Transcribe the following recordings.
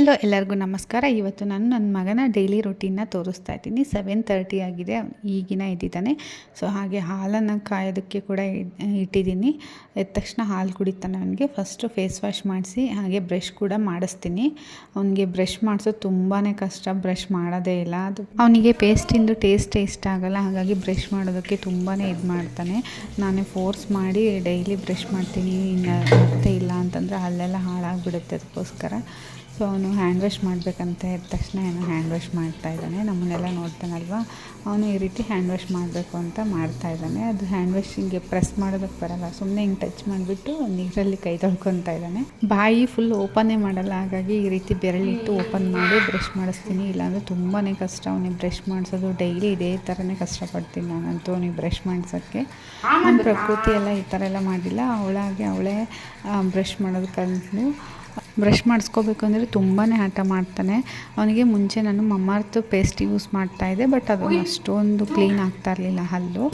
Hello ಎಲ್ಲರಿಗೂ ನಮಸ್ಕಾರ. ಇವತ್ತು ನಾನು ನನ್ನ ಮಗನ ಡೈಲಿ ರೊಟೀನ್ನ ತೋರಿಸ್ತಾ ಇದ್ದೀನಿ. ಸೆವೆನ್ ತರ್ಟಿ ಆಗಿದೆ. ಈಗಿನ ಇದ್ದಿದ್ದಾನೆ ಸೊ ಹಾಗೆ ಹಾಲನ್ನು ಕಾಯೋದಕ್ಕೆ ಕೂಡ ಇಟ್ಟಿದ್ದೀನಿ. ಎದ್ದ ತಕ್ಷಣ ಹಾಲು ಕುಡಿತಾನೆ ಅವನಿಗೆ. ಫಸ್ಟು ಫೇಸ್ ವಾಶ್ ಮಾಡಿಸಿ, ಹಾಗೆ ಬ್ರಷ್ ಕೂಡ ಮಾಡಿಸ್ತೀನಿ. ಅವನಿಗೆ ಬ್ರಷ್ ಮಾಡಿಸೋದು ತುಂಬಾ ಕಷ್ಟ. ಬ್ರಷ್ ಮಾಡೋದೇ ಇಲ್ಲ. ಅದು ಅವನಿಗೆ ಪೇಸ್ಟಿಂದು ಟೇಸ್ಟ್ ಇಷ್ಟ ಆಗಲ್ಲ. ಹಾಗಾಗಿ ಬ್ರಷ್ ಮಾಡೋದಕ್ಕೆ ತುಂಬಾ ಇದು ಮಾಡ್ತಾನೆ. ನಾನೇ ಫೋರ್ಸ್ ಮಾಡಿ ಡೈಲಿ ಬ್ರಷ್ ಮಾಡ್ತೀನಿ. ಇನ್ನು ಇಲ್ಲ ಅಂತಂದರೆ ಅಲ್ಲೆಲ್ಲ ಹಾಳಾಗಿಬಿಡುತ್ತೆ ಅದಕ್ಕೋಸ್ಕರ. ಸೊ ಅವನು ಹ್ಯಾಂಡ್ ವಾಶ್ ಮಾಡಬೇಕಂತ ಇದ್ದ ತಕ್ಷಣ ಏನೋ ಹ್ಯಾಂಡ್ ವಾಶ್ ಮಾಡ್ತಾ ಇದ್ದಾನೆ. ನಮ್ಮನ್ನೆಲ್ಲ ನೋಡ್ತಾನಲ್ವ? ಅವನು ಈ ರೀತಿ ಹ್ಯಾಂಡ್ ವಾಶ್ ಮಾಡಬೇಕು ಅಂತ ಮಾಡ್ತಾ ಇದ್ದಾನೆ. ಅದು ಹ್ಯಾಂಡ್ ವಾಶ್ ಹಿಂಗೆ ಪ್ರೆಸ್ ಮಾಡೋದಕ್ಕೆ ಬರಲ್ಲ. ಸುಮ್ಮನೆ ಹಿಂಗೆ ಟಚ್ ಮಾಡಿಬಿಟ್ಟು ನೀರಲ್ಲಿ ಕೈ ತೊಳ್ಕೊತಾ ಇದ್ದಾನೆ. ಬಾಯಿ ಫುಲ್ ಓಪನೇ ಮಾಡಲ್ಲ. ಹಾಗಾಗಿ ಈ ರೀತಿ ಬೆರಳಿಟ್ಟು ಓಪನ್ ಮಾಡಿ ಬ್ರಷ್ ಮಾಡಿಸ್ತೀನಿ. ಇಲ್ಲಾಂದರೆ ತುಂಬಾ ಕಷ್ಟ. ಅವನಿಗೆ ಬ್ರಷ್ ಮಾಡಿಸೋದು ಡೈಲಿ ಇದೇ ಥರನೇ ಕಷ್ಟಪಡ್ತೀನಿ ನಾನಂತೂ ಅವನಿಗೆ ಬ್ರಷ್ ಮಾಡಿಸೋಕ್ಕೆ. ಪ್ರಕೃತಿ ಎಲ್ಲ ಈ ಥರ ಎಲ್ಲ ಮಾಡಿಲ್ಲ. ಅವಳಾಗೆ ಅವಳೇ ಬ್ರಷ್ ಮಾಡೋದು ಕಲಿತು ಬ್ರಷ್ ಮಾಡಿಸ್ಕೋಬೇಕು ಅಂದರೆ ತುಂಬಾ ಹಠ ಮಾಡ್ತಾನೆ. ಅವನಿಗೆ ಮುಂಚೆ ನಾನು ಮಮ್ಮಾರ್ತ್ ಪೇಸ್ಟ್ ಯೂಸ್ ಮಾಡ್ತಾ ಇದ್ದೆ ಬಟ್ ಅದು ಅಷ್ಟೊಂದು ಕ್ಲೀನ್ ಆಗ್ತಾ ಇರಲಿಲ್ಲ ಹಲ್ಲು.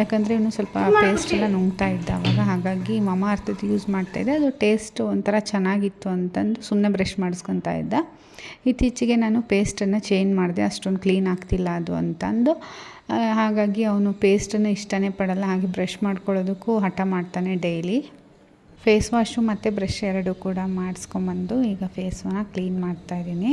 ಯಾಕಂದರೆ ಇವನು ಸ್ವಲ್ಪ ಪೇಸ್ಟ್ ಎಲ್ಲ ನುಂಗ್ತಾ ಇದ್ದ ಅವಾಗ. ಹಾಗಾಗಿ ಮಮ್ಮಾರ್ತ್ ಅರ್ಥದ್ದು ಯೂಸ್ ಮಾಡ್ತಾಯಿದ್ದೆ ಅದು ಟೇಸ್ಟ್ ಒಂಥರ ಚೆನ್ನಾಗಿತ್ತು ಅಂತಂದು ಸುಮ್ಮನೆ ಬ್ರಷ್ ಮಾಡಿಸ್ಕೊತಾ ಇದ್ದ. ಇತ್ತೀಚೆಗೆ ನಾನು ಪೇಸ್ಟನ್ನು ಚೇಂಜ್ ಮಾಡಿದೆ, ಅಷ್ಟೊಂದು ಕ್ಲೀನ್ ಆಗ್ತಿಲ್ಲ ಅದು ಅಂತಂದು. ಹಾಗಾಗಿ ಅವನು ಪೇಸ್ಟನ್ನು ಇಷ್ಟನೇ ಪಡಲ್ಲ. ಹಾಗೆ ಬ್ರಷ್ ಮಾಡ್ಕೊಳ್ಳೋದಕ್ಕೂ ಹಠ ಮಾಡ್ತಾನೆ ಡೈಲಿ ಫೇಸ್ ವಾಶು ಮತ್ತು ಬ್ರಷ್ ಎರಡು ಕೂಡ ಮಾಡಿಸ್ಕೊಂಬಂದು ಈಗ ಫೇಸನ್ನ ಕ್ಲೀನ್ ಮಾಡ್ತಾ ಇದ್ದೀನಿ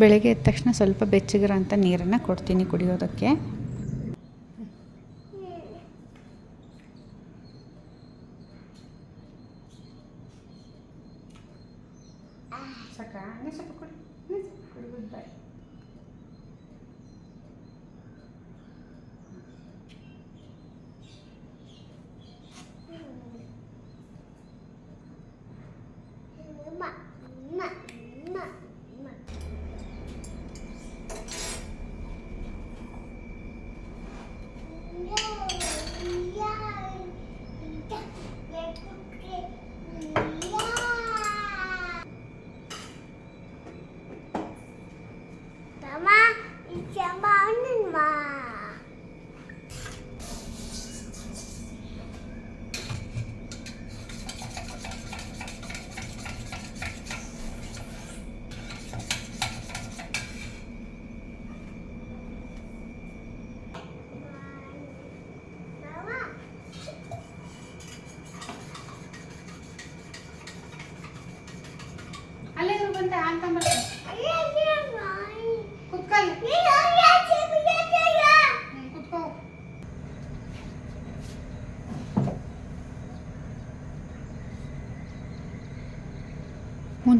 ಬೆಳಗ್ಗೆ ಎದ್ದ ತಕ್ಷಣ ಸ್ವಲ್ಪ ಬೆಚ್ಚಗಿರೋಂಥ ನೀರನ್ನು ಕೊಡ್ತೀನಿ ಕುಡಿಯೋದಕ್ಕೆ.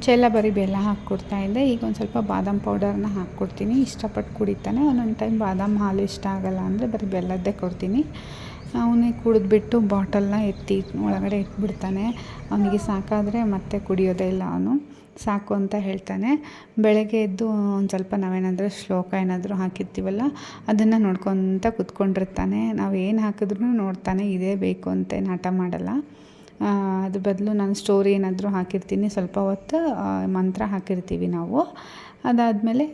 ಮುಂಚೆ ಎಲ್ಲ ಬರೀ ಬೆಲ್ಲ ಹಾಕ್ಕೊಡ್ತಾ ಇದ್ದೆ. ಈಗ ಒಂದು ಸ್ವಲ್ಪ ಬಾದಾಮ್ ಪೌಡರ್ನ ಹಾಕ್ಕೊಡ್ತೀನಿ. ಇಷ್ಟಪಟ್ಟು ಕುಡಿತಾನೆ. ಒಂದೊಂದು ಟೈಮ್ ಬಾದಾಮ್ ಹಾಲು ಇಷ್ಟ ಆಗಲ್ಲ ಅಂದರೆ ಬರೀ ಬೆಲ್ಲದ್ದೇ ಕೊಡ್ತೀನಿ. ಅವನೇ ಕುಡಿದ್ಬಿಟ್ಟು ಬಾಟಲ್ನ ಎತ್ತಿ ಒಳಗಡೆ ಇಟ್ಬಿಡ್ತಾನೆ. ಅವನಿಗೆ ಸಾಕಾದರೆ ಮತ್ತೆ ಕುಡಿಯೋದೇ ಇಲ್ಲ ಅವನು. ಸಾಕು ಅಂತ ಹೇಳ್ತಾನೆ. ಬೆಳಗ್ಗೆ ಎದ್ದು ಒಂದು ಸ್ವಲ್ಪ ನಾವೇನಾದರೂ ಶ್ಲೋಕ ಏನಾದರೂ ಹಾಕಿರ್ತೀವಲ್ಲ, ಅದನ್ನು ನೋಡ್ಕೊತ ಕುತ್ಕೊಂಡಿರ್ತಾನೆ. ನಾವು ಏನು ಹಾಕಿದ್ರೂ ನೋಡ್ತಾನೆ, ಇದೇ ಬೇಕು ಅಂತ ಹಠ ಮಾಡಲ್ಲ. ಅದ್ರ ಬದಲು ನಾನು ಸ್ಟೋರಿ ಏನಾದರೂ ಹಾಕಿರ್ತೀನಿ. ಸ್ವಲ್ಪ ಹೊತ್ತು ಮಂತ್ರ ಹಾಕಿರ್ತೀವಿ ನಾವು. ಅದಾದಮೇಲೆ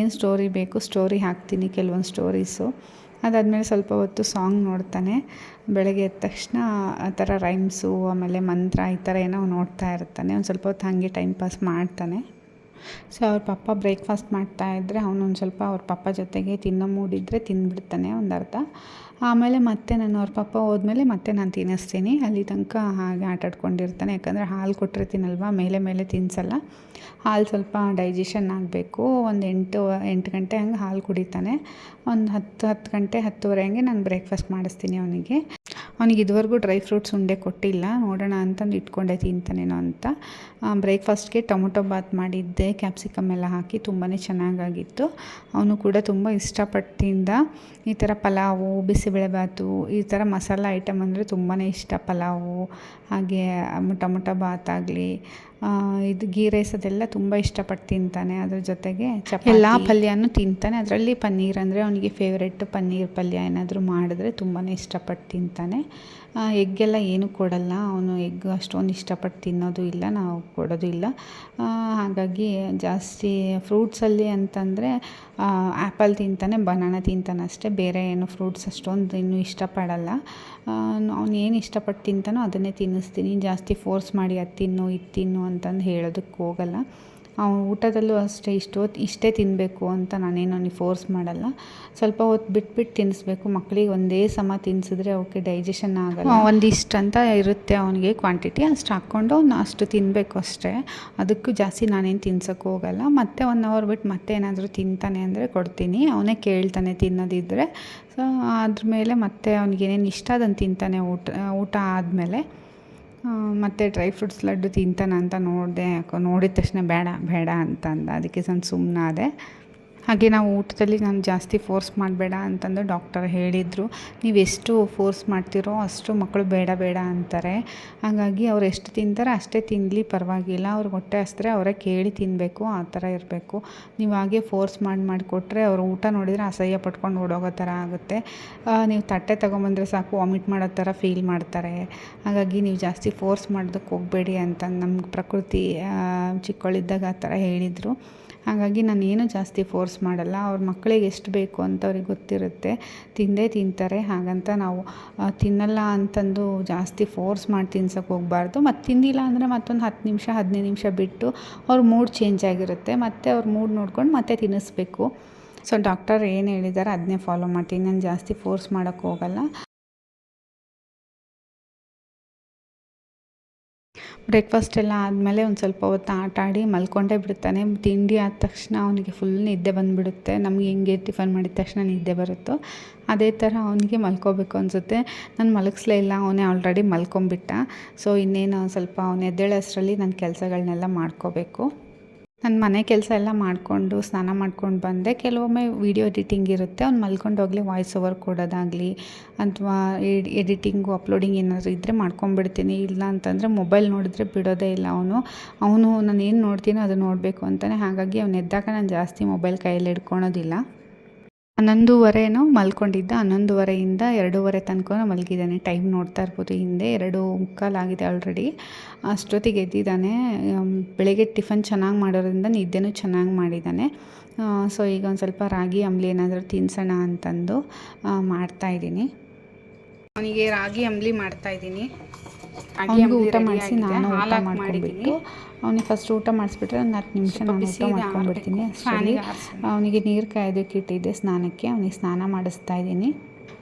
ಏನು ಸ್ಟೋರಿ ಬೇಕು ಸ್ಟೋರಿ ಹಾಕ್ತೀನಿ, ಕೆಲವೊಂದು ಸ್ಟೋರೀಸು ಅದಾದಮೇಲೆ ಸ್ವಲ್ಪ ಹೊತ್ತು ಸಾಂಗ್ ನೋಡ್ತಾನೆ. ಬೆಳಗ್ಗೆ ಎದ್ದ ತಕ್ಷಣ ಆ ಥರ ರೈಮ್ಸು ಆಮೇಲೆ ಮಂತ್ರ ಈ ಥರ ಏನೋ ನೋಡ್ತಾ ಇರ್ತಾನೆ. ಒಂದು ಸ್ವಲ್ಪ ಹೊತ್ತು ಹಾಗೆ ಟೈಮ್ ಪಾಸ್ ಮಾಡ್ತಾನೆ. ಸೊ ಅವ್ರ ಪಪ್ಪ ಬ್ರೇಕ್ಫಾಸ್ಟ್ ಮಾಡ್ತಾ ಅವನೊಂದು ಸ್ವಲ್ಪ ಅವ್ರ ಪಪ್ಪ ಜೊತೆಗೆ ತಿನ್ನೋ ಮೂಡಿದ್ರೆ ತಿಂದ್ಬಿಡ್ತಾನೆ ಒಂದು ಅರ್ಧ. ಆಮೇಲೆ ಮತ್ತೆ ನಾನು ಅವ್ರ ಪಪ್ಪ ಹೋದ್ಮೇಲೆ ಮತ್ತೆ ನಾನು ತಿನ್ನಿಸ್ತೀನಿ. ಅಲ್ಲಿ ತನಕ ಹಾಗೆ ಆಟಾಡ್ಕೊಂಡಿರ್ತಾನೆ ಯಾಕಂದರೆ ಹಾಲು ಕೊಟ್ಟಿರ್ತೀನಲ್ವ ಮೇಲೆ ಮೇಲೆ ತಿನ್ಸಲ್ಲ. ಹಾಲು ಸ್ವಲ್ಪ ಡೈಜೆಷನ್ ಆಗಬೇಕು. ಒಂದು ಎಂಟು ಎಂಟು ಗಂಟೆ ಹಂಗೆ ಹಾಲು ಕುಡಿತಾನೆ. ಒಂದು ಹತ್ತು ಹತ್ತು ಗಂಟೆ ಹತ್ತುವರೆ ಹಂಗೆ ನಾನು ಬ್ರೇಕ್ಫಾಸ್ಟ್ ಮಾಡಿಸ್ತೀನಿ ಅವನಿಗೆ. ಅವನಿಗೆ ಇದುವರೆಗೂ ಡ್ರೈ ಫ್ರೂಟ್ಸ್ ಉಂಡೆ ಕೊಟ್ಟಿಲ್ಲ. ನೋಡೋಣ ಅಂತಂದು ಇಟ್ಕೊಂಡೆ ತಿಂತಾನೇನೋ ಅಂತ. ಬ್ರೇಕ್ಫಾಸ್ಟ್ಗೆ ಟೊಮೊಟೊ ಬಾತ್ ಮಾಡಿದ್ದೆ. ಕ್ಯಾಪ್ಸಿಕಮ್ ಎಲ್ಲ ಹಾಕಿ ತುಂಬಾ ಚೆನ್ನಾಗಾಗಿತ್ತು. ಅವನು ಕೂಡ ತುಂಬ ಇಷ್ಟಪಟ್ಟಿಂದ ಈ ಥರ ಪಲಾವು ಬಿಸಿಬೇಳೆಬಾತು ಈ ಥರ ಮಸಾಲ ಐಟಮ್ ಅಂದರೆ ತುಂಬಾ ಇಷ್ಟ ಪಲಾವು, ಹಾಗೆ ಟೊಮೊಟೊ ಬಾತ್ ಆಗಲಿ ಇದು ಗೀ ರೈಸ್ ಅದೆಲ್ಲ ತುಂಬ ಇಷ್ಟಪಟ್ಟು ತಿಂತಾನೆ. ಅದ್ರ ಜೊತೆಗೆ ಚಪಾತಿ. ಎಲ್ಲ ಪಲ್ಯನೂ ತಿಂತಾನೆ. ಅದರಲ್ಲಿ ಪನ್ನೀರ್ ಅಂದರೆ ಅವನಿಗೆ ಫೇವ್ರೆಟ್ ಪನ್ನೀರ್ ಪಲ್ಯ ಏನಾದರೂ ಮಾಡಿದ್ರೆ ತುಂಬಾ ಇಷ್ಟಪಟ್ಟು ತಿಂತಾನೆ. ಎಗ್ಗೆಲ್ಲ ಏನೂ ಕೊಡಲ್ಲ. ಅವನು ಎಗ್ ಅಷ್ಟೊಂದು ಇಷ್ಟಪಟ್ಟು ತಿನ್ನೋದು ಇಲ್ಲ. ನಾವು ಕೊಡೋದು ಇಲ್ಲ. ಹಾಗಾಗಿ ಜಾಸ್ತಿ ಫ್ರೂಟ್ಸಲ್ಲಿ ಅಂತಂದರೆ ಆ್ಯಪಲ್ ತಿಂತಾನೆ, ಬನಾನ ತಿಂತಾನೆ ಅಷ್ಟೇ. ಬೇರೆ ಏನು ಫ್ರೂಟ್ಸ್ ಅಷ್ಟೊಂದು ಇನ್ನೂ ಇಷ್ಟಪಡಲ್ಲ. ಅವ್ನು ಏನು ಇಷ್ಟಪಟ್ಟು ತಿಂತಾನೋ ಅದನ್ನೇ ತಿನ್ನಿಸ್ತೀನಿ. ಜಾಸ್ತಿ ಫೋರ್ಸ್ ಮಾಡಿ ಅದು ತಿನ್ನು, ಇದು ತಿನ್ನು ಅಂತಂದು ಹೇಳೋದಕ್ಕೆ ಹೋಗಲ್ಲ. ಊಟದಲ್ಲೂ ಅಷ್ಟೇ ಇಷ್ಟೊತ್ತು ಇಷ್ಟೇ ತಿನ್ನಬೇಕು ಅಂತ ನಾನೇನು ಅವ್ನಿಗೆ ಫೋರ್ಸ್ ಮಾಡಲ್ಲ. ಸ್ವಲ್ಪ ಹೊತ್ತು ಬಿಟ್ಬಿಟ್ಟು ತಿನ್ನಿಸ್ಬೇಕು. ಮಕ್ಕಳಿಗೆ ಒಂದೇ ಸಮ ತಿನ್ನಿಸಿದ್ರೆ ಅವಕ್ಕೆ ಡೈಜೆಷನ್ ಆಗಲ್ಲ. ಒಂದಿಷ್ಟು ಅಂತ ಇರುತ್ತೆ ಅವನಿಗೆ ಕ್ವಾಂಟಿಟಿ ಅಷ್ಟು ಹಾಕ್ಕೊಂಡು ಅವ್ನು ಅಷ್ಟು ತಿನ್ನಬೇಕು ಅಷ್ಟೇ. ಅದಕ್ಕೂ ಜಾಸ್ತಿ ನಾನೇನು ತಿನ್ಸೋಕ್ಕೆ ಹೋಗಲ್ಲ. ಮತ್ತೆ ಒನ್ ಅವರ್ ಬಿಟ್ಟು ಮತ್ತೆ ಏನಾದರೂ ತಿಂತಾನೆ ಅಂದರೆ ಕೊಡ್ತೀನಿ. ಅವನೇ ಕೇಳ್ತಾನೆ ತಿನ್ನೋದಿದ್ದರೆ ಸೊ ಅದ್ರ ಮೇಲೆ ಮತ್ತೆ ಅವ್ನಿಗೆ ಏನೇನು ಇಷ್ಟ ಅದನ್ನು ತಿಂತಾನೆ ಊಟ ಊಟ ಆದಮೇಲೆ. ಮತ್ತು ಡ್ರೈ ಫ್ರೂಟ್ಸ್ ಲಡ್ಡು ತಿಂತಾನ ಅಂತ ನೋಡಿದೆ, ಯಾಕೋ ನೋಡಿದ ತಕ್ಷಣ ಬೇಡ ಬೇಡ ಅಂತ ಅಂದ. ಅದಕ್ಕೆ ನಾನು ಸುಮ್ಮನಾದೆ ಹಾಗೆ ನಾವು ಊಟದಲ್ಲಿ ನಾನು ಜಾಸ್ತಿ ಫೋರ್ಸ್ ಮಾಡಬೇಡ ಅಂತಂದು ಡಾಕ್ಟರ್ ಹೇಳಿದರು. ನೀವು ಎಷ್ಟು ಫೋರ್ಸ್ ಮಾಡ್ತೀರೋ ಅಷ್ಟು ಮಕ್ಕಳು ಬೇಡ ಬೇಡ ಅಂತಾರೆ. ಹಾಗಾಗಿ ಅವ್ರು ಎಷ್ಟು ತಿಂತಾರೆ ಅಷ್ಟೇ ತಿನ್ನಲಿ ಪರವಾಗಿಲ್ಲ. ಅವ್ರಿಗೆ ಹೊಟ್ಟೆ ಹಸಿದ್ರೆ ಅವರೇ ಕೇಳಿ ತಿನ್ನಬೇಕು ಆ ಥರ ಇರಬೇಕು. ನೀವು ಹಾಗೆ ಫೋರ್ಸ್ ಮಾಡಿ ಮಾಡಿಕೊಟ್ರೆ ಅವ್ರು ಊಟ ನೋಡಿದರೆ ಅಸಹ್ಯ ಪಟ್ಕೊಂಡು ಓಡೋಗೋ ಥರ ಆಗುತ್ತೆ. ನೀವು ತಟ್ಟೆ ತೊಗೊಂಬಂದರೆ ಸಾಕು ವಾಮಿಟ್ ಮಾಡೋ ಥರ ಫೀಲ್ ಮಾಡ್ತಾರೆ. ಹಾಗಾಗಿ ನೀವು ಜಾಸ್ತಿ ಫೋರ್ಸ್ ಮಾಡೋದಕ್ಕೆ ಹೋಗಬೇಡಿ ಅಂತ ನಮ್ಗೆ ಪ್ರಕೃತಿ ಚಿಕ್ಕವಳಿದ್ದಾಗ ಆ ಥರ ಹೇಳಿದರು. ಹಾಗಾಗಿ ನಾನು ಏನು ಜಾಸ್ತಿ ಫೋರ್ಸ್ ಮಾಡಲ್ಲ. ಅವ್ರ ಮಕ್ಕಳಿಗೆ ಎಷ್ಟು ಬೇಕು ಅಂತ ಅವ್ರಿಗೆ ಗೊತ್ತಿರುತ್ತೆ. ತಿಂದೇ ತಿಂತಾರೆ. ಹಾಗಂತ ನಾವು ತಿನ್ನಲ್ಲ ಅಂತಂದು ಜಾಸ್ತಿ ಫೋರ್ಸ್ ಮಾಡಿ ತಿನ್ಸೋಕೆ ಹೋಗಬಾರ್ದು. ಮತ್ತು ತಿಂದಿಲ್ಲ ಅಂದರೆ ಮತ್ತೊಂದು ಹತ್ತು ನಿಮಿಷ, ಹದಿನೈದು ನಿಮಿಷ ಬಿಟ್ಟು ಅವ್ರ ಮೂಡ್ ಚೇಂಜ್ ಆಗಿರುತ್ತೆ. ಮತ್ತು ಅವ್ರ ಮೂಡ್ ನೋಡ್ಕೊಂಡು ಮತ್ತೆ ತಿನ್ನಿಸ್ಬೇಕು. ಸೊ ಡಾಕ್ಟರ್ ಏನು ಹೇಳಿದ್ದಾರೆ ಅದನ್ನೇ ಫಾಲೋ ಮಾಡ್ತೀನಿ. ನಾನು ಜಾಸ್ತಿ ಫೋರ್ಸ್ ಮಾಡೋಕ್ಕೆ ಹೋಗಲ್ಲ. ಬ್ರೇಕ್ಫಾಸ್ಟ್ ಎಲ್ಲ ಆದಮೇಲೆ ಒಂದು ಸ್ವಲ್ಪ ಹೊತ್ತು ಆಟ ಆಡಿ ಮಲ್ಕೊಂಡೇ ಬಿಡ್ತಾನೆ. ತಿಂಡಿ ಆದ ತಕ್ಷಣ ಅವನಿಗೆ ಫುಲ್ ನಿದ್ದೆ ಬಂದುಬಿಡುತ್ತೆ. ನಮಗೆ ಹೆಂಗೆ ಟಿಫನ್ ಮಾಡಿದ ತಕ್ಷಣ ನಿದ್ದೆ ಬರುತ್ತೋ ಅದೇ ಥರ ಅವನಿಗೆ ಮಲ್ಕೋಬೇಕು ಅನಿಸುತ್ತೆ. ನಾನು ಮಲಗಿಸ್ಲೇ ಇಲ್ಲ, ಅವನೇ ಆಲ್ರೆಡಿ ಮಲ್ಕೊಂಬಿಟ್ಟ ಸೊ ಇನ್ನೇನು ಸ್ವಲ್ಪ ಅವನು ಎದ್ದೇಳೋಷ್ಟರಲ್ಲಿ ನನ್ನ ಕೆಲಸಗಳನ್ನೆಲ್ಲ ಮಾಡ್ಕೋಬೇಕು. ನನ್ನ ಮನೆ ಕೆಲಸ ಎಲ್ಲ ಮಾಡಿಕೊಂಡು, ಸ್ನಾನ ಮಾಡ್ಕೊಂಡು ಬಂದೆ. ಕೆಲವೊಮ್ಮೆ ವೀಡಿಯೋ ಎಡಿಟಿಂಗ್ ಇರುತ್ತೆ. ಅವ್ನು ಮಲ್ಕೊಂಡೋಗಲಿ ವಾಯ್ಸ್ ಓವರ್ ಕೊಡೋದಾಗಲಿ, ಅಥವಾ ಎಡಿಟಿಂಗು ಅಪ್ಲೋಡಿಂಗ್ ಏನಾದರೂ ಇದ್ದರೆ ಮಾಡ್ಕೊಂಬಿಡ್ತೀನಿ ಇಲ್ಲ ಅಂತಂದರೆ ಮೊಬೈಲ್ ನೋಡಿದ್ರೆ ಬಿಡೋದೇ ಇಲ್ಲ ಅವನು. ಅವನು ನಾನು ಏನು ನೋಡ್ತೀನೋ ಅದು ನೋಡಬೇಕು ಅಂತಲೇ ಹಾಗಾಗಿ ಅವ್ನು ಎದ್ದಾಗ ನಾನು ಜಾಸ್ತಿ ಮೊಬೈಲ್ ಕೈಯಲ್ಲಿ ಹಿಡ್ಕೊಳೋದಿಲ್ಲ. ಹನ್ನೊಂದುವರೆನೋ ಮಲ್ಕೊಂಡಿದ್ದ, ಹನ್ನೊಂದುವರೆಯಿಂದ ಎರಡೂವರೆ ತನಕ ಮಲಗಿದ್ದಾನೆ. ಟೈಮ್ ನೋಡ್ತಾ ಇರ್ಬೋದು ಹಿಂದೆ, ಎರಡು ಮುಕ್ಕಾಲಾಗಿದೆ ಆಲ್ರೆಡಿ. ಅಷ್ಟೊತ್ತಿಗೆ ಎದ್ದಿದ್ದಾನೆ. ಬೆಳಗ್ಗೆ ಟಿಫನ್ ಚೆನ್ನಾಗಿ ಮಾಡೋದ್ರಿಂದ ನಿದ್ದೆನೂ ಚೆನ್ನಾಗಿ ಮಾಡಿದ್ದಾನೆ. ಸೊ ಈಗ ಒಂದು ಸ್ವಲ್ಪ ರಾಗಿ, ಅಂಬ್ಲಿ ಏನಾದರೂ ತಿನ್ಸೋಣ ಅಂತಂದು ಮಾಡ್ತಾಯಿದ್ದೀನಿ ಅವನಿಗೆ ರಾಗಿ, ಅಂಬ್ಲಿ ಮಾಡ್ತಾಯಿದ್ದೀನಿ ಅವನಿಗೆ ಊಟ ಮಾಡಿಸಿ ನಾನು ಊಟ ಮಾಡ್ಕೊಂಡ್ಬಿಟ್ಟು ಅವನಿಗೆ ಫಸ್ಟ್ ಊಟ ಮಾಡಿಸ್ಬಿಟ್ರೆ ಒಂದು ಹತ್ತು ನಿಮಿಷ ನಾನು ಊಟ ಮಾಡ್ಕೊಂಡ್ಬಿಡ್ತೀನಿ ಅಷ್ಟರಲ್ಲಿ. ಅವನಿಗೆ ನೀರು ಕಾಯೋದಕ್ಕೆ ಇಟ್ಟಿದ್ದೆ ಸ್ನಾನಕ್ಕೆ. ಅವನಿಗೆ ಸ್ನಾನ ಮಾಡಿಸ್ತಾ ಇದ್ದೀನಿ.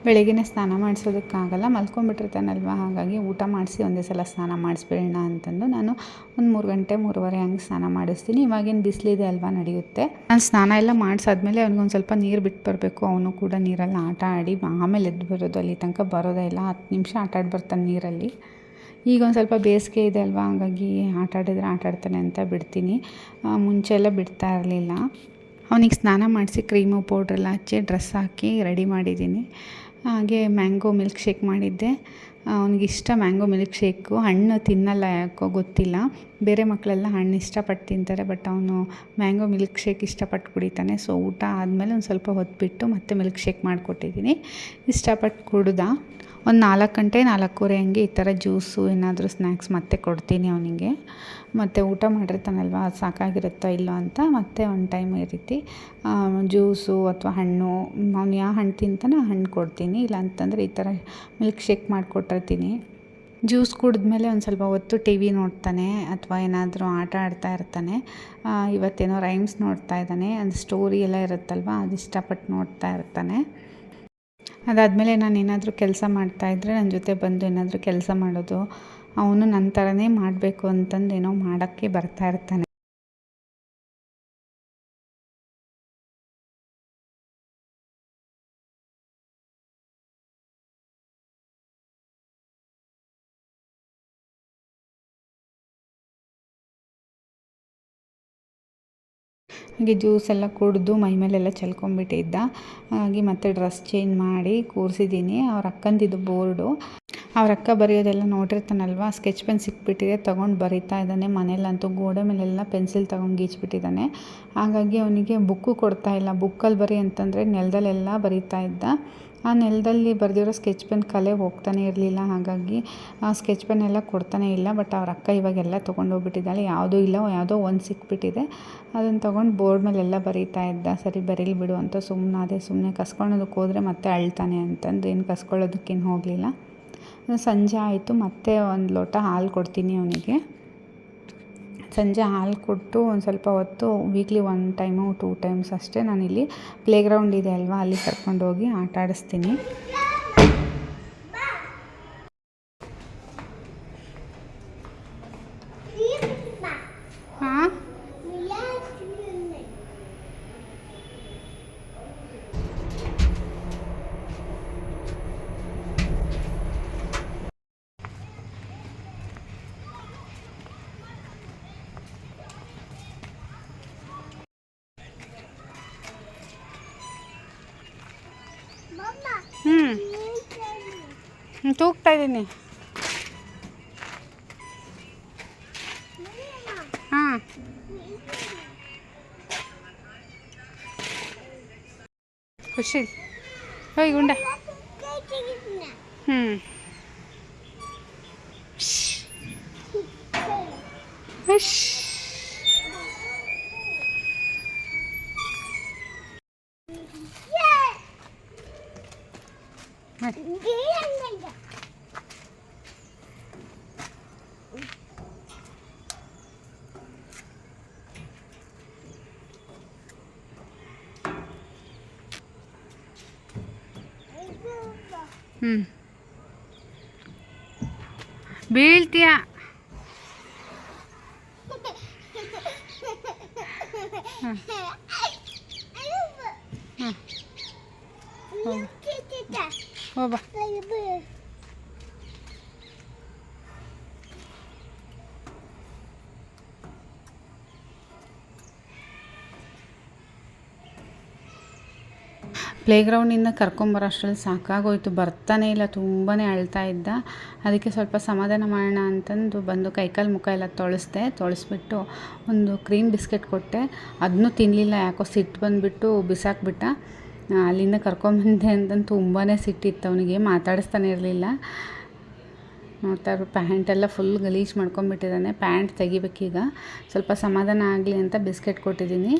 ಬೆಳಗ್ಗೆ ಸ್ನಾನ ಮಾಡಿಸೋದಕ್ಕಾಗಲ್ಲ. ಮಲ್ಕೊಂಡ್ಬಿಟ್ಟಿರ್ತಾನಲ್ವ ಹಾಗಾಗಿ ಊಟ ಮಾಡಿಸಿ ಒಂದೇ ಸಲ ಸ್ನಾನ ಮಾಡಿಸ್ಬಿಡೋಣ ಅಂತಂದು ನಾನು ಒಂದು ಮೂರು ಗಂಟೆ ಮೂರುವರೆ ಹಂಗೆ ಸ್ನಾನ ಮಾಡಿಸ್ತೀನಿ. ಇವಾಗೇನು ಬಿಸಿಲಿದೆ ಅಲ್ವಾ ನಡೆಯುತ್ತೆ. ನಾನು ಸ್ನಾನ ಎಲ್ಲ ಮಾಡಿಸಾದ್ಮೇಲೆ ಅವ್ನಿಗೊಂದು ಸ್ವಲ್ಪ ನೀರು ಬಿಟ್ಟು ಬರಬೇಕು. ಅವನು ಕೂಡ ನೀರಲ್ಲಿ ಆಟ ಆಡಿ ಆಮೇಲೆ ಎದ್ದು ಬರೋದು. ಅಲ್ಲಿ ತನಕ ಬರೋದೇ ಇಲ್ಲ. ಹತ್ತು ನಿಮಿಷ ಆಟ ಆಡಿ ಬರ್ತಾನೆ ನೀರಲ್ಲಿ. ಈಗ ಒಂದು ಸ್ವಲ್ಪ ಬೇಸಿಗೆ ಇದೆ ಅಲ್ವಾ? ಹಾಗಾಗಿ ಆಟ ಆಡಿದ್ರೆ ಆಟ ಆಡ್ತಾನೆ ಅಂತ ಬಿಡ್ತೀನಿ. ಮುಂಚೆ ಎಲ್ಲ ಬಿಡ್ತಾ ಇರಲಿಲ್ಲ. ಅವನಿಗೆ ಸ್ನಾನ ಮಾಡಿಸಿ ಕ್ರೀಮು ಪೌಡ್ರೆಲ್ಲ ಹಚ್ಚಿ ಡ್ರೆಸ್ ಹಾಕಿ ರೆಡಿ ಮಾಡಿದ್ದೀನಿ. ಹಾಗೆ ಮ್ಯಾಂಗೋ ಮಿಲ್ಕ್ ಶೇಕ್ ಮಾಡಿದ್ದೆ. ಅವನಿಗಿಷ್ಟ ಮ್ಯಾಂಗೋ ಮಿಲ್ಕ್ ಶೇಕು ಹಣ್ಣು ತಿನ್ನಲ್ಲ ಯಾಕೋ ಗೊತ್ತಿಲ್ಲ. ಬೇರೆ ಮಕ್ಕಳೆಲ್ಲ ಹಣ್ಣು ಇಷ್ಟಪಟ್ಟು ತಿಂತಾರೆ ಬಟ್ ಅವನು ಮ್ಯಾಂಗೋ ಮಿಲ್ಕ್ ಶೇಕ್ ಇಷ್ಟಪಟ್ಟು ಕುಡಿತಾನೆ. ಸೊ ಊಟ ಆದಮೇಲೆ ಒಂದು ಸ್ವಲ್ಪ ಹೊತ್ತು ಮತ್ತೆ ಮಿಲ್ಕ್ ಶೇಕ್ ಮಾಡಿಕೊಟ್ಟಿದ್ದೀನಿ ಇಷ್ಟಪಟ್ಟು ಕುಡ್ದ. ಒಂದು ನಾಲ್ಕು ಗಂಟೆ, ನಾಲ್ಕೂವರೆ ಹಂಗೆ ಈ ಥರ ಜ್ಯೂಸು ಏನಾದರೂ ಸ್ನ್ಯಾಕ್ಸ್ ಮತ್ತೆ ಕೊಡ್ತೀನಿ ಅವನಿಗೆ. ಮತ್ತು ಊಟ ಮಾಡಿರ್ತಾನಲ್ವ ಸಾಕಾಗಿರುತ್ತೋ ಇಲ್ಲೋ ಅಂತ ಮತ್ತೆ ಒಂದು ಟೈಮ್ ಈ ರೀತಿ ಜ್ಯೂಸು ಅಥವಾ ಹಣ್ಣು, ಅವ್ನು ಯಾವ ಹಣ್ಣು ತಿಂತಾನೆ ಹಣ್ಣು ಕೊಡ್ತೀನಿ. ಇಲ್ಲ ಅಂತಂದರೆ ಈ ಥರ ಮಿಲ್ಕ್ ಶೇಕ್ ಮಾಡಿಕೊಟ್ಟಿರ್ತೀನಿ. ಜ್ಯೂಸ್ ಕುಡಿದ್ಮೇಲೆ ಒಂದು ಸ್ವಲ್ಪ ಹೊತ್ತು ಟಿ ವಿ ನೋಡ್ತಾನೆ ಅಥವಾ ಏನಾದರೂ ಆಟ ಆಡ್ತಾ ಇರ್ತಾನೆ. ಇವತ್ತೇನೋ ರೈಮ್ಸ್ ನೋಡ್ತಾ ಇದ್ದಾನೆ. ಅದು ಸ್ಟೋರಿ ಎಲ್ಲ ಇರುತ್ತಲ್ವ? ಅದು ಇಷ್ಟಪಟ್ಟು ನೋಡ್ತಾ ಇರ್ತಾನೆ. ಅದಾದಮೇಲೆ ನಾನು ಏನಾದರೂ ಕೆಲಸ ಮಾಡ್ತಾಯಿದ್ರೆ ನನ್ನ ಜೊತೆ ಬಂದು ಏನಾದರೂ ಕೆಲಸ ಮಾಡೋದು, ಅವನು ನನ್ನ ಥರನೇ ಮಾಡಬೇಕು ಅಂತಂದು ಏನೋ ಮಾಡೋಕ್ಕೆ ಬರ್ತಾ ಇರ್ತಾನೆ. ಹಾಗೆ ಜ್ಯೂಸ್ ಎಲ್ಲ ಕುಡಿದು ಮೈ ಮೇಲೆಲ್ಲ ಚೆಲ್ಕೊಂಬಿಟ್ಟಿದ್ದ. ಹಾಗೆ ಮತ್ತೆ ಡ್ರೆಸ್ ಚೇಂಜ್ ಮಾಡಿ ಕೂರಿಸಿದ್ದೀನಿ. ಅವ್ರ ಅಕ್ಕಂದಿದ್ದು ಬೋರ್ಡು. ಅವ್ರ ಅಕ್ಕ ಬರೆಯೋದೆಲ್ಲ ನೋಡಿರ್ತಾನಲ್ವ? ಸ್ಕೆಚ್ ಪೆನ್ ಸಿಕ್ಬಿಟ್ಟಿದೆ, ತೊಗೊಂಡು ಬರಿತಾ ಇದ್ದಾನೆ. ಮನೇಲಂತೂ ಗೋಡೆ ಮೇಲೆಲ್ಲ ಪೆನ್ಸಿಲ್ ತೊಗೊಂಡು ಗೀಚ್ಬಿಟ್ಟಿದ್ದಾನೆ. ಹಾಗಾಗಿ ಅವನಿಗೆ ಬುಕ್ಕು ಕೊಡ್ತಾ ಇಲ್ಲ. ಬುಕ್ಕಲ್ಲಿ ಬರಿ ಅಂತಂದರೆ ನೆಲದಲ್ಲೆಲ್ಲ ಬರಿತಾ ಇದ್ದ. ಆ ನೆಲದಲ್ಲಿ ಬರೆದಿರೋ ಸ್ಕೆಚ್ ಪೆನ್ ಕಲೆ ಹೋಗ್ತಾನೆ ಇರಲಿಲ್ಲ. ಹಾಗಾಗಿ ಆ ಸ್ಕೆಚ್ ಪೆನ್ ಎಲ್ಲ ಕೊಡ್ತಾನೆ ಇಲ್ಲ. ಬಟ್ ಅವ್ರ ಅಕ್ಕ ಇವಾಗೆಲ್ಲ ತೊಗೊಂಡೋಗ್ಬಿಟ್ಟಿದ್ದಾಳೆ ಯಾವುದೂ ಇಲ್ಲ. ಯಾವುದೋ ಒಂದು ಸಿಕ್ಬಿಟ್ಟಿದೆ. ಅದನ್ನು ತೊಗೊಂಡು ಬೋರ್ಡ್ ಮೇಲೆಲ್ಲ ಬರೀತಾ ಇದ್ದ. ಸರಿ, ಬರೀಲಿ ಬಿಡು ಅಂತ ಸುಮ್ಮನಾದೆ ಸುಮ್ಮನೆ ಕಸ್ಕೊಳ್ಳೋದಕ್ಕೆ ಹೋದರೆ ಮತ್ತೆ ಅಳ್ತಾನೆ ಅಂತಂದು ಏನು ಕಸ್ಕೊಳ್ಳೋದಕ್ಕೇನು ಹೋಗಲಿಲ್ಲ. ಸಂಜೆ ಆಯಿತು. ಮತ್ತೆ ಒಂದು ಲೋಟ ಹಾಲು ಕೊಡ್ತೀನಿ ಅವನಿಗೆ. ಸಂಜೆ ಹಾಲು ಕೊಟ್ಟು ಒಂದು ಸ್ವಲ್ಪ ಹೊತ್ತು weekly one time two times ಅಷ್ಟೇ ನಾನಿಲ್ಲಿ ಪ್ಲೇಗ್ರೌಂಡ್ ಇದೆ ಅಲ್ವಾ, ಅಲ್ಲಿ ಕರ್ಕೊಂಡೋಗಿ ಆಟ ಆಡಿಸ್ತೀನಿ ತೂಗ್ತಾ ಇದ್ದೀನಿ ಹಾಂ ಖುಷಿ ಹೋಯ್ ಗುಂಡ ಹ್ಞೂ ಹುಷ್ ಬೀಳ್ತೀಯ ಹೋಗ ಪ್ಲೇಗ್ರೌಂಡಿಂದ ಕರ್ಕೊಂಬರೋ ಅಷ್ಟರಲ್ಲಿ ಸಾಕಾಗೋಯ್ತು. ಬರ್ತಾನೆ ಇಲ್ಲ ತುಂಬಾ ಅಳ್ತಾ ಇದ್ದ. ಅದಕ್ಕೆ ಸ್ವಲ್ಪ ಸಮಾಧಾನ ಮಾಡೋಣ ಅಂತಂದು ಬಂದು ಕೈಕಾಲು ಮುಖ ಎಲ್ಲ ತೊಳೆಸ್ದೆ. ತೊಳೆಸ್ಬಿಟ್ಟು ಒಂದು ಕ್ರೀಮ್ ಬಿಸ್ಕೆಟ್ ಕೊಟ್ಟೆ. ಅದನ್ನೂ ತಿನ್ನಲಿಲ್ಲ ಯಾಕೋ ಸಿಟ್ಟು ಬಂದುಬಿಟ್ಟು ಬಿಸಾಕ್ಬಿಟ್ಟ. ಅಲ್ಲಿಂದ ಕರ್ಕೊಂಬಂದೆ ಅಂತಂದು ತುಂಬಾ ಸಿಟ್ಟಿತ್ತು ಅವನಿಗೆ, ಮಾತಾಡಿಸ್ತಾನೆ ಇರಲಿಲ್ಲ. ನೋಡ್ತಾ ಇರೋ ಪ್ಯಾಂಟೆಲ್ಲ ಫುಲ್ ಗಲೀಜು ಮಾಡ್ಕೊಂಬಿಟ್ಟಿದ್ದಾನೆ ಪ್ಯಾಂಟ್ ತೆಗಿಬೇಕೀಗ. ಸ್ವಲ್ಪ ಸಮಾಧಾನ ಆಗಲಿ ಅಂತ ಬಿಸ್ಕೆಟ್ ಕೊಟ್ಟಿದ್ದೀನಿ.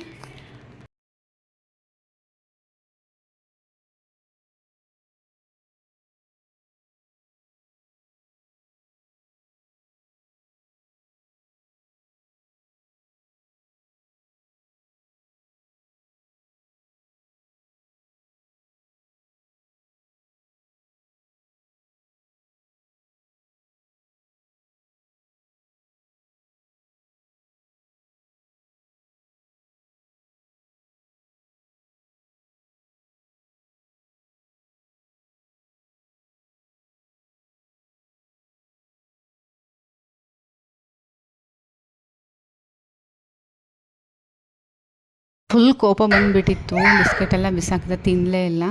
ಫುಲ್ ಕೋಪ ಬಂದುಬಿಟ್ಟಿತ್ತು, ಬಿಸ್ಕೆಟೆಲ್ಲ ಬಿಸಾಕಿದೆ ತಿನ್ನಲೇ ಇಲ್ಲ.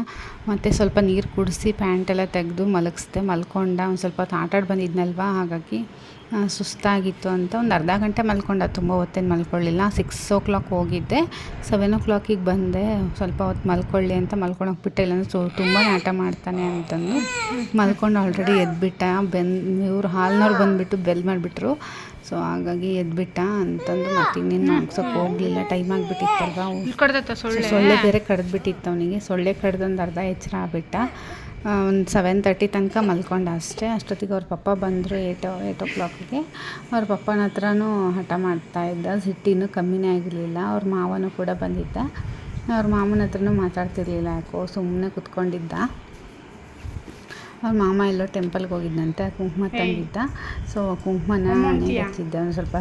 ಮತ್ತು ಸ್ವಲ್ಪ ನೀರು ಕುಡಿಸಿ ಪ್ಯಾಂಟೆಲ್ಲ ತೆಗೆದು ಮಲಗಿಸ್ದೆ, ಮಲ್ಕೊಂಡ ಒಂದು ಸ್ವಲ್ಪ ಹೊತ್ತು ಆಟಾಡಿ ಬಂದಿದ್ನಲ್ವ, ಹಾಗಾಗಿ ಸುಸ್ತಾಗಿತ್ತು ಅಂತ ಒಂದು ಅರ್ಧ ಗಂಟೆ ಮಲ್ಕೊಂಡ, ತುಂಬ ಹೊತ್ತೇನು ಮಲ್ಕೊಳ್ಳಿಲ್ಲ. ಸಿಕ್ಸ್ ಓ ಕ್ಲಾಕ್ ಹೋಗಿದ್ದೆ. ಸೆವೆನ್ ಓ ಕ್ಲಾಕಿಗೆ ಬಂದೆ, ಸ್ವಲ್ಪ ಹೊತ್ತು ಮಲ್ಕೊಳ್ಳಿ ಅಂತ ಮಲ್ಕೊಂಡೋಗ್ಬಿಟ್ಟೆ ಬಿಟ್ಟೆ ಇಲ್ಲಾಂದ್ರೆ ಸೊ, ತುಂಬ ಆಟ ಮಾಡ್ತಾನೆ ಅಂತಂದು ಮಲ್ಕೊಂಡು ಆಲ್ರೆಡಿ ಎದ್ಬಿಟ್ಟ, ಬೆನ್, ಇವ್ರು ಹಾಲ್ನವ್ರು ಬಂದುಬಿಟ್ಟು ಬೆಲ್ ಮಾಡಿಬಿಟ್ರು. ಸೊ ಹಾಗಾಗಿ ಎದ್ಬಿಟ್ಟ ಅಂತಂದು ಮತ್ತೆ ಇನ್ನೇನು ಮಾಡ್ಸೋಕೆ ಹೋಗಲಿಲ್ಲ. ಟೈಮ್ ಆಗಿಬಿಟ್ಟಿತ್ತಲ್ವ? ಸೊಳ್ಳೆ? ಬೇರೆ ಕಡ್ದ್ಬಿಟ್ಟಿತ್ತು ಅವನಿಗೆ. ಸೊಳ್ಳೆ ಕಡ್ದೊಂದು ಅರ್ಧ ಎಚ್ಚರ ಆಗ್ಬಿಟ್ಟ. ಒಂದು ಸೆವೆನ್ ತರ್ಟಿ ತನಕ ಮಲ್ಕೊಂಡ ಅಷ್ಟೇ. ಅಷ್ಟೊತ್ತಿಗೆ ಅವ್ರ ಪಪ್ಪ ಬಂದರು ಏಟ್ ಏಟ್ ಓ ಕ್ಲಾಕಿಗೆ ಅವ್ರ ಪಪ್ಪನ ಹತ್ರನೂ ಹಠ ಮಾಡ್ತಾ ಇದ್ದ. ಸಿಟ್ಟಿನೂ ಕಮ್ಮಿನೇ ಆಗಿರಲಿಲ್ಲ. ಅವ್ರ ಮಾವನೂ ಕೂಡ ಬಂದಿದ್ದ. ಅವ್ರ ಮಾಮನ ಹತ್ರನೂ ಮಾತಾಡ್ತಿರ್ಲಿಲ್ಲ ಯಾಕೋ. ಸುಮ್ಮನೆ ಕುತ್ಕೊಂಡಿದ್ದ. ಅವ್ರ ಮಾಮ ಎಲ್ಲೋ ಟೆಂಪಲ್ಗೆ ಹೋಗಿದ್ದಂತೆ ಕುಂಕುಮ ತಂದಿದ್ದ. ಸೊ ಕುಂಕುಮನ ಹಣೆಗೆ ಹಚ್ಚಿದ್ದೆ ಒಂದು ಸ್ವಲ್ಪ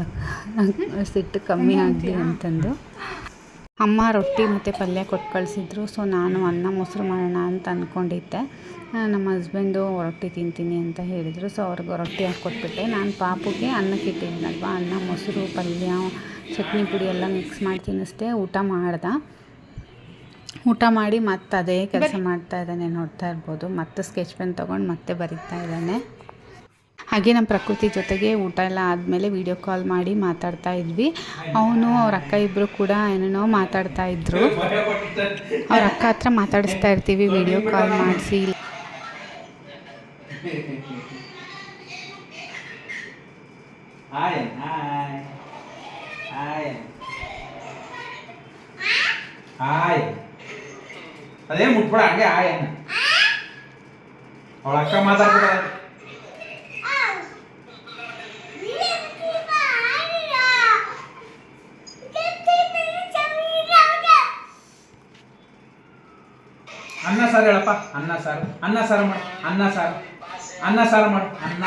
ಸಿಟ್ಟು ಕಮ್ಮಿ ಆಗಲಿ ಅಂತಂದು. ಅಮ್ಮ ರೊಟ್ಟಿ ಮತ್ತು ಪಲ್ಯ ಕೊಟ್ಟು ಕಳಿಸಿದ್ರು. ಸೊ ನಾನು ಅನ್ನ ಮೊಸರು ಮಾಡೋಣ ಅಂತ ಅಂದ್ಕೊಂಡಿದ್ದೆ ನಮ್ಮ ಹಸ್ಬೆಂಡು ರೊಟ್ಟಿ ತಿಂತೀನಿ ಅಂತ ಹೇಳಿದರು. ಸೊ ಅವ್ರಿಗೆ ರೊಟ್ಟಿ ಹಾಕ್ಕೊಟ್ಬಿಟ್ಟೆ ನಾನು ಪಾಪುಗೆ ಅನ್ನಕ್ಕೆ ಇಟ್ಟಿದ್ದೀನಲ್ವ ಅನ್ನ ಮೊಸರು ಪಲ್ಯ ಚಟ್ನಿ ಪುಡಿ ಎಲ್ಲ ಮಿಕ್ಸ್ ಮಾಡಿ ತಿನ್ನಿಸ್ದೆ ಊಟ ಮಾಡ್ದೆ. ಊಟ ಮಾಡಿ ಮತ್ತೆ ಅದೇ ಕೆಲಸ ಮಾಡ್ತಾ ಇದ್ದಾನೆ ನೋಡ್ತಾ ಇರ್ಬೋದು. ಮತ್ತೆ ಸ್ಕೆಚ್ ಪೆನ್ ತೊಗೊಂಡು ಮತ್ತೆ ಬರೀತಾ ಇದ್ದಾನೆ. ಹಾಗೆ ನಮ್ಮ ಪ್ರಕೃತಿ ಜೊತೆಗೆ ಊಟ ಎಲ್ಲ ಆದಮೇಲೆ ವಿಡಿಯೋ ಕಾಲ್ ಮಾಡಿ ಮಾತಾಡ್ತಾ ಇದ್ವಿ. ಅವನು ಅವ್ರ ಅಕ್ಕ ಇಬ್ಬರು ಕೂಡ ಏನೇನೋ ಮಾತಾಡ್ತಾ ಇದ್ರು. ಅವ್ರ ಅಕ್ಕ ಹತ್ರ ಮಾತಾಡಿಸ್ತಾ ಇರ್ತೀವಿ ವಿಡಿಯೋ ಕಾಲ್ ಮಾಡಿಸಿ. ಹಾಯ್ ಹಾಯ್ ಹಾಯ್ ಹಾಯ್ ಅದೇ ಮುಟ್ಬಿಡ, ಹಂಗೆ ಆ ಏನು ಅವಳ ಅಕ್ಕ ಮಾತಾಡ್ಬಿಡ ಅನ್ನ ಸಾರು ಹೇಳಪ್ಪ, ಅನ್ನ ಸಾರು. ಅನ್ನ ಸಾರು ಮಾಡು, ಅನ್ನ ಸಾರು. ಅನ್ನ ಸಾರು ಮಾಡು, ಅನ್ನ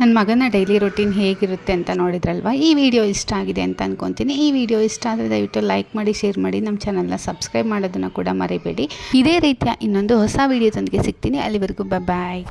ನನ್ನ ಮಗನ ಡೈಲಿ ರೊಟೀನ್ ಹೇಗಿರುತ್ತೆ ಅಂತ ನೋಡಿದ್ರಲ್ವ? ಈ ವಿಡಿಯೋ ಇಷ್ಟ ಆಗಿದೆ ಅಂತ ಅನ್ಕೊತೀನಿ. ಈ ವಿಡಿಯೋ ಇಷ್ಟ ಆದರೆ ದಯವಿಟ್ಟು ಲೈಕ್ ಮಾಡಿ ಶೇರ್ ಮಾಡಿ. ನಮ್ಮ ಚಾನಲ್ನ ಸಬ್ಸ್ಕ್ರೈಬ್ ಮಾಡೋದನ್ನು ಕೂಡ ಮರಿಬೇಡಿ. ಇದೇ ರೀತಿಯ ಇನ್ನೊಂದು ಹೊಸ ವಿಡಿಯೋದೊಂದಿಗೆ ಸಿಗ್ತೀನಿ. ಅಲ್ಲಿವರೆಗೂ ಬಾಯ್